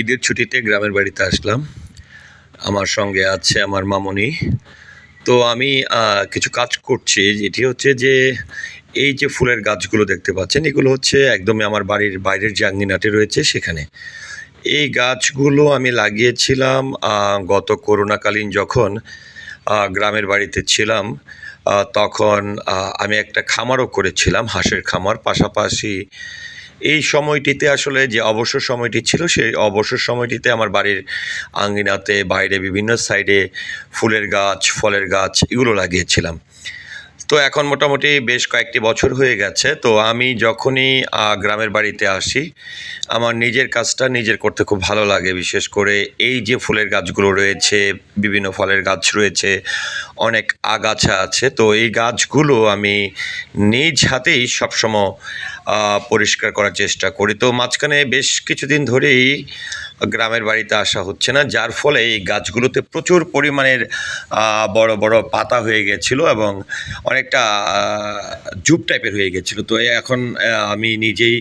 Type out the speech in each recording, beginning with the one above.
ঈদের ছুটিতে গ্রামের বাড়িতে আসলাম। আমার সঙ্গে আছে আমার মামনি। তো আমি কিছু কাজ করছি। যেটি হচ্ছে যে, এই যে ফুলের গাছগুলো দেখতে পাচ্ছেন, এগুলো হচ্ছে একদমই আমার বাড়ির বাইরের যে আঙ্গিনাটি রয়েছে সেখানে। এই গাছগুলো আমি লাগিয়েছিলাম গত করোনাকালীন যখন গ্রামের বাড়িতে ছিলাম তখন আমি একটা খামারও করেছিলাম, হাঁসের খামার। পাশাপাশি এই সময়টিতে আসলে যে অবসর সময়টি ছিল, সেই অবসর সময়টিতে আমার বাড়ির আঙ্গিনাতে বাইরে বিভিন্ন সাইডে ফুলের গাছ, ফলের গাছ এগুলো লাগিয়েছিলাম। তো এখন মোটামুটি বেশ কয়েকটি বছর হয়ে গেছে। তো আমি যখনই গ্রামের বাড়িতে আসি, আমার নিজের কাজটা নিজের করতে খুব ভালো লাগে। বিশেষ করে এই যে ফুলের গাছগুলো রয়েছে, বিভিন্ন ফলের গাছ রয়েছে, অনেক আগাছা আছে। তো এই গাছগুলো আমি নিজ হাতেই সবসময় পরিষ্কার করার চেষ্টা করি। তো মাঝখানে বেশ কিছুদিন ধরেই গ্রামের বাড়িতে আসা হচ্ছে না, যার ফলে এই গাছগুলোতে প্রচুর পরিমাণের বড় বড় পাতা হয়ে গেছিল এবং অনেকটা জুপ টাইপের হয়ে গেছিল। তো এখন আমি নিজেই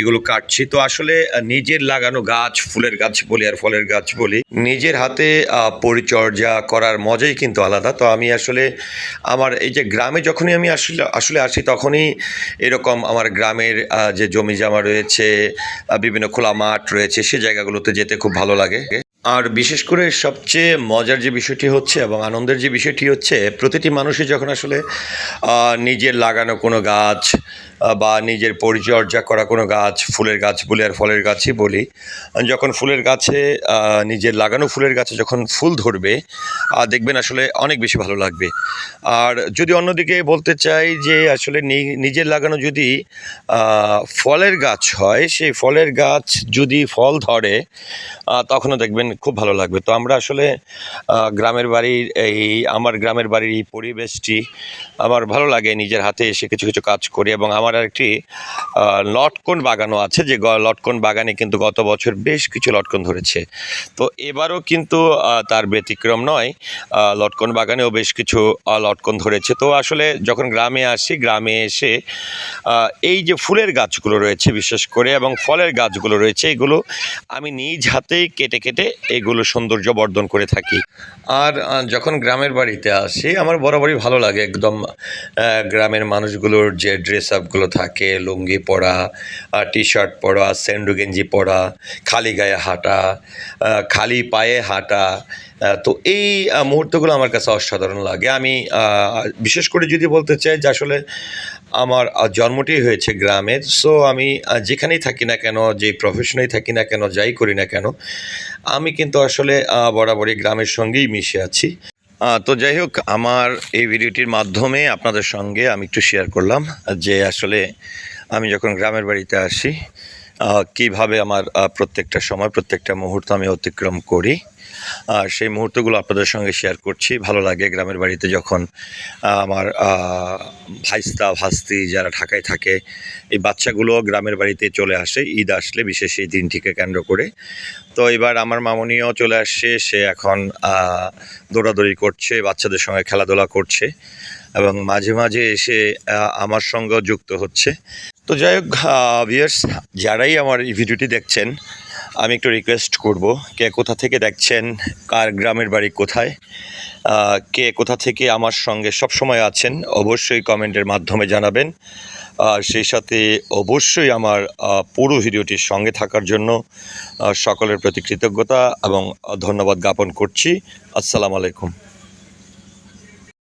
এগুলো কাটছি। তো আসলে নিজের লাগানো গাছ, ফুলের গাছ বলি আর ফলের গাছ বলি, নিজের হাতে পরিচর্যা করার মজাই কিন্তু আলাদা। তো আমি আসলে আমার এই যে গ্রামে যখনই আমি আসলে আসলে আসি তখনই এরকম আমার গ্রামের যে জমি জামা রয়েছে বিভিন্ন খোলা মাঠ রয়েছে, সে জায়গাগুলোতে যেতে খুব ভালো লাগে। আর বিশেষ করে সবচেয়ে মজার যে বিষয়টি হচ্ছে এবং আনন্দের যে বিষয়টি হচ্ছে, প্রতিটি মানুষই যখন আসলে নিজের লাগানো কোনো গাছ বা নিজের পরিচর্যা করা কোনো গাছ, ফুলের গাছ বলি আর ফলের গাছই বলি, যখন ফুলের গাছে নিজের লাগানো ফুলের গাছে যখন ফুল ধরবে দেখবেন আসলে অনেক বেশি ভালো লাগবে। আর যদি অন্যদিকে বলতে চাই যে আসলে নিজের লাগানো যদি ফলের গাছ হয়, সেই ফলের গাছ যদি ফল ধরে তখনও দেখবেন খুব ভালো লাগবে। তো আমরা আসলে গ্রামের বাড়ির এই, আমার গ্রামের বাড়ির এই পরিবেশটি আমার ভালো লাগে, নিজের হাতে এসে কিছু কিছু কাজ করি এবং আমার একটি লটকন বাগানও আছে যে লটকন বাগানে কিন্তু গত বছর বেশ কিছু লটকন ধরেছে। তো এবারও কিন্তু তার ব্যতিক্রম নয় লটকন বাগানেও বেশ কিছু লটকন ধরেছে। তো আসলে যখন গ্রামে আসি, গ্রামে এসে এই যে ফুলের গাছগুলো রয়েছে বিশেষ করে এবং ফলের গাছগুলো রয়েছে, এগুলো আমি নিজ হাতেই কেটে কেটে এগুলো সৌন্দর্য বর্ধন করে থাকি। আর যখন গ্রামের বাড়িতে আসি, আমার বরাবরই ভালো লাগে একদম গ্রামের মানুষগুলোর যে ড্রেস আপগুলো থাকে, লুঙ্গি পরা টি শার্ট পরা স্যান্ডু গেঞ্জি পরা, খালি গায়ে হাঁটা খালি পায়ে হাঁটা তো এই মুহূর্তগুলো আমার কাছে অসাধারণ লাগে। আমি বিশেষ করে যদি বলতে চাই যে আসলে আমার জন্মটি হয়েছে গ্রামের সো আমি যেখানেই থাকি না কেন যে প্রফেশনেই থাকি না কেন, যাই করি না কেন, আমি কিন্তু আসলে বরাবরই গ্রামের সঙ্গেই মিশে আছি। তো যাই হোক, আমার এই ভিডিওটির মাধ্যমে আপনাদের সঙ্গে আমি একটু শেয়ার করলাম যে আসলে আমি যখন গ্রামের বাড়িতে আসি কীভাবে আমার প্রত্যেকটা সময়, প্রত্যেকটা মুহূর্ত আমি অতিক্রম করি। আর সেই মুহূর্তগুলো আপনাদের সঙ্গে শেয়ার করছি। ভালো লাগে গ্রামের বাড়িতে যখন আমার ভাইস্তা ভাস্তি যারা ঢাকায় থাকে, এই বাচ্চাগুলো গ্রামের বাড়িতে চলে আসে, ঈদ আসলে বিশেষ এই দিনটিকে কেন্দ্র করে। তো এবার আমার মামনিও চলে আসছে সে এখন দৌড়াদৌড়ি করছে, বাচ্চাদের সঙ্গে খেলাধুলা করছে এবং মাঝে মাঝে এসে আমার সঙ্গেও যুক্ত হচ্ছে। তো যাই হোক ভিয়ার্স যারাই আমার এই ভিডিওটি দেখছেন, আমি একটু রিকোয়েস্ট করব, কে কোথা থেকে দেখছেন, কার গ্রামের বাড়ি কোথায় কে কোথা থেকে আমার সঙ্গে সব সময় আছেন, অবশ্যই কমেন্টের মাধ্যমে জানাবেন। আর সেই সাথে অবশ্যই আমার পুরো ভিডিওটির সঙ্গে থাকার জন্য সকলের প্রতি কৃতজ্ঞতা এবং ধন্যবাদ জ্ঞাপন করছি। আসসালামু আলাইকুম।